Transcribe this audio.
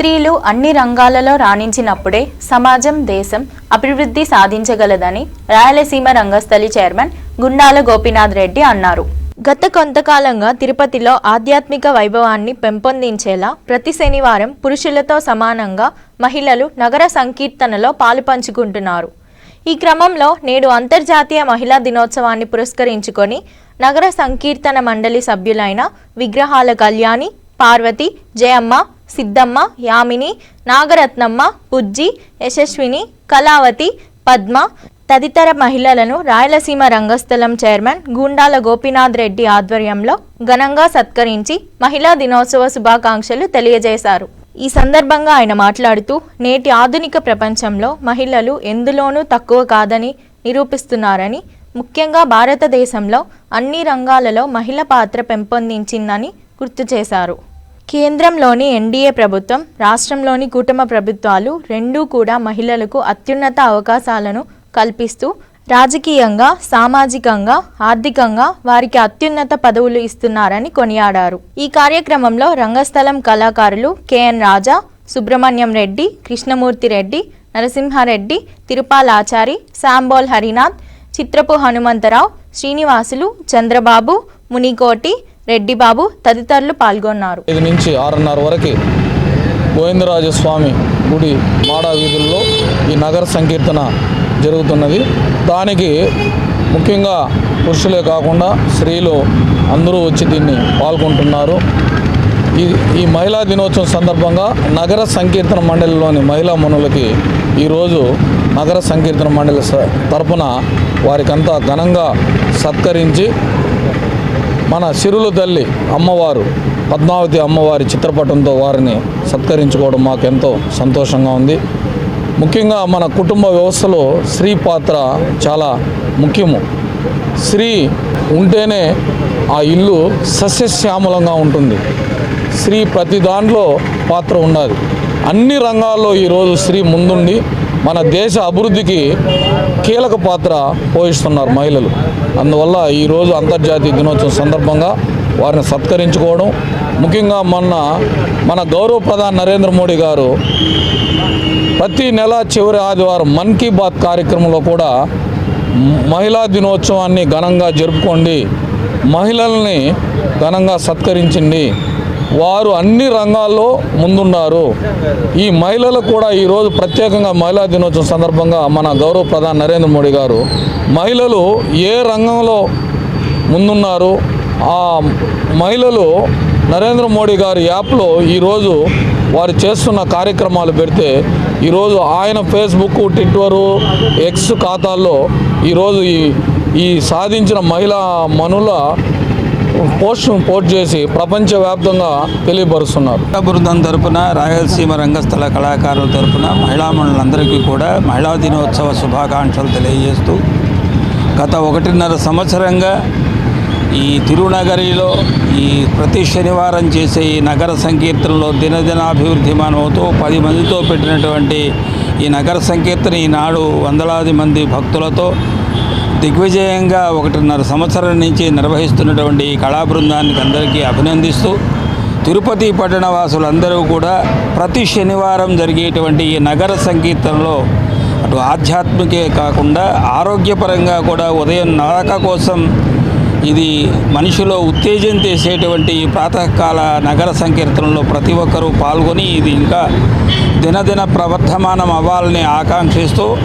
స్త్రీలు అన్ని రంగాలలో రాణించినప్పుడే సమాజం దేశం అభివృద్ధి సాధించగలదని రాయలసీమ రంగస్థలి చైర్మన్ గుండాల గోపీనాథ్ రెడ్డి అన్నారు. గత కొంతకాలంగా తిరుపతిలో ఆధ్యాత్మిక వైభవాన్ని పెంపొందించేలా ప్రతి శనివారం పురుషులతో సమానంగా మహిళలు నగర సంకీర్తనలో పాలు పంచుకుంటున్నారు. ఈ క్రమంలో నేడు అంతర్జాతీయ మహిళా దినోత్సవాన్ని పురస్కరించుకొని నగర సంకీర్తన మండలి సభ్యులైన విగ్రహాల కళ్యాణి పార్వతి జయమ్మ సిద్ధమ్మ యామిని నాగరత్నమ్మ బుజ్జి యశస్విని కళావతి పద్మ తదితర మహిళలను రాయలసీమ రంగస్థలం చైర్మన్ గూండాల గోపీనాథ్ రెడ్డి ఆధ్వర్యంలో ఘనంగా సత్కరించి మహిళా దినోత్సవ శుభాకాంక్షలు తెలియజేశారు. ఈ సందర్భంగా ఆయన మాట్లాడుతూ నేటి ఆధునిక ప్రపంచంలో మహిళలు ఎందులోనూ తక్కువ కాదని నిరూపిస్తున్నారని ముఖ్యంగా భారతదేశంలో అన్ని రంగాలలో మహిళ పాత్ర పెంపొందించిందని గుర్తు చేశారు. కేంద్రంలోని ఎన్డీఏ ప్రభుత్వం రాష్ట్రంలోని కూటమి ప్రభుత్వాలు రెండూ కూడా మహిళలకు అత్యున్నత అవకాశాలను కల్పిస్తూ రాజకీయంగా సామాజికంగా ఆర్థికంగా వారికి అత్యున్నత పదవులు ఇస్తున్నారని కొనియాడారు. ఈ కార్యక్రమంలో రంగస్థలం కళాకారులు కెఎన్ రాజా సుబ్రహ్మణ్యం రెడ్డి కృష్ణమూర్తి రెడ్డి నరసింహారెడ్డి తిరుపాలాచారి శాంబోల్ హరినాథ్ చిత్రపు హనుమంతరావు శ్రీనివాసులు చంద్రబాబు మునికోటి రెడ్డిబాబు తదితరులు పాల్గొన్నారు. ఐదు నుంచి ఆరున్నర వరకు గోవిందరాజస్వామి గుడి మాడా వీధుల్లో ఈ నగర సంకీర్తన జరుగుతున్నది. దానికి ముఖ్యంగా పురుషులే కాకుండా స్త్రీలు అందరూ వచ్చి దీన్ని పాల్గొంటున్నారు. ఈ ఈ మహిళా దినోత్సవం సందర్భంగా నగర సంకీర్తన మండలిలోని మహిళా మనులకి ఈరోజు నగర సంకీర్తన మండలి తరపున వారికంతా ఘనంగా సత్కరించి మన సిరుల తల్లి అమ్మవారు పద్మావతి అమ్మవారి చిత్రపటంతో వారిని సత్కరించుకోవడం మాకు ఎంతో సంతోషంగా ఉంది. ముఖ్యంగా మన కుటుంబ వ్యవస్థలో స్త్రీ పాత్ర చాలా ముఖ్యము. స్త్రీ ఉంటేనే ఆ ఇల్లు సస్యశ్యామలంగా ఉంటుంది. స్త్రీ ప్రతి దాంట్లో పాత్ర ఉండాలి. అన్ని రంగాల్లో ఈరోజు స్త్రీ ముందుండి మన దేశ అభివృద్ధికి కీలక పాత్ర పోషిస్తున్నారు మహిళలు. అందువల్ల ఈరోజు అంతర్జాతీయ దినోత్సవం సందర్భంగా వారిని సత్కరించుకోవడం ముఖ్యంగా మొన్న మన గౌరవ ప్రధాని నరేంద్ర మోడీ గారు ప్రతి నెల చివరి ఆదివారం మన్ కీ బాత్ కార్యక్రమంలో కూడా మహిళా దినోత్సవాన్ని ఘనంగా జరుపుకోండి మహిళల్ని ఘనంగా సత్కరించండి. వారు అన్ని రంగాల్లో ముందున్నారు. ఈ మహిళలకు కూడా ఈరోజు ప్రత్యేకంగా మహిళా దినోత్సవం సందర్భంగా మన గౌరవ ప్రధాని నరేంద్ర మోడీ గారు మహిళలు ఏ రంగంలో ముందున్నారు ఆ మహిళలు నరేంద్ర మోడీ గారి యాప్లో ఈరోజు వారు చేస్తున్న కార్యక్రమాలు పెడితే ఈరోజు ఆయన ఫేస్బుక్ ట్విట్టరు ఎక్స్ ఖాతాల్లో ఈరోజు ఈ ఈ సాధించిన మహిళా మనుల పోస్ట్ పోస్ట్ చేసి ప్రపంచవ్యాప్తంగా తెలియపరుస్తున్నారు. బృందం తరపున రాయలసీమ రంగస్థల కళాకారుల తరపున మహిళా మండలందరికీ కూడా మహిళా దినోత్సవ శుభాకాంక్షలు తెలియజేస్తూ గత ఒకటిన్నర సంవత్సరంగా ఈ తిరునగరిలో ఈ ప్రతి శనివారం చేసే ఈ నగర సంకీర్తనలో దినదినాభివృద్ధిమాన్ అవుతూ పది మందితో పెట్టినటువంటి ఈ నగర సంకీర్తన ఈనాడు వందలాది మంది భక్తులతో దిగ్విజయంగా ఒకటిన్నర సంవత్సరం నుంచి నిర్వహిస్తున్నటువంటి ఈ కళా బృందానికి అందరికీ అభినందిస్తూ తిరుపతి పట్టణ వాసులందరూ కూడా ప్రతి శనివారం జరిగేటువంటి ఈ నగర సంకీర్తనలో అటు ఆధ్యాత్మికే కాకుండా ఆరోగ్యపరంగా కూడా ఉదయం నడక కోసం ఇది మనిషిలో ఉత్తేజం చేసేటువంటి ప్రాతకాల నగర సంకీర్తనలో ప్రతి ఒక్కరూ పాల్గొని ఇది ఇంకా దినదిన ప్రవర్ధమానం అవ్వాలని ఆకాంక్షిస్తూ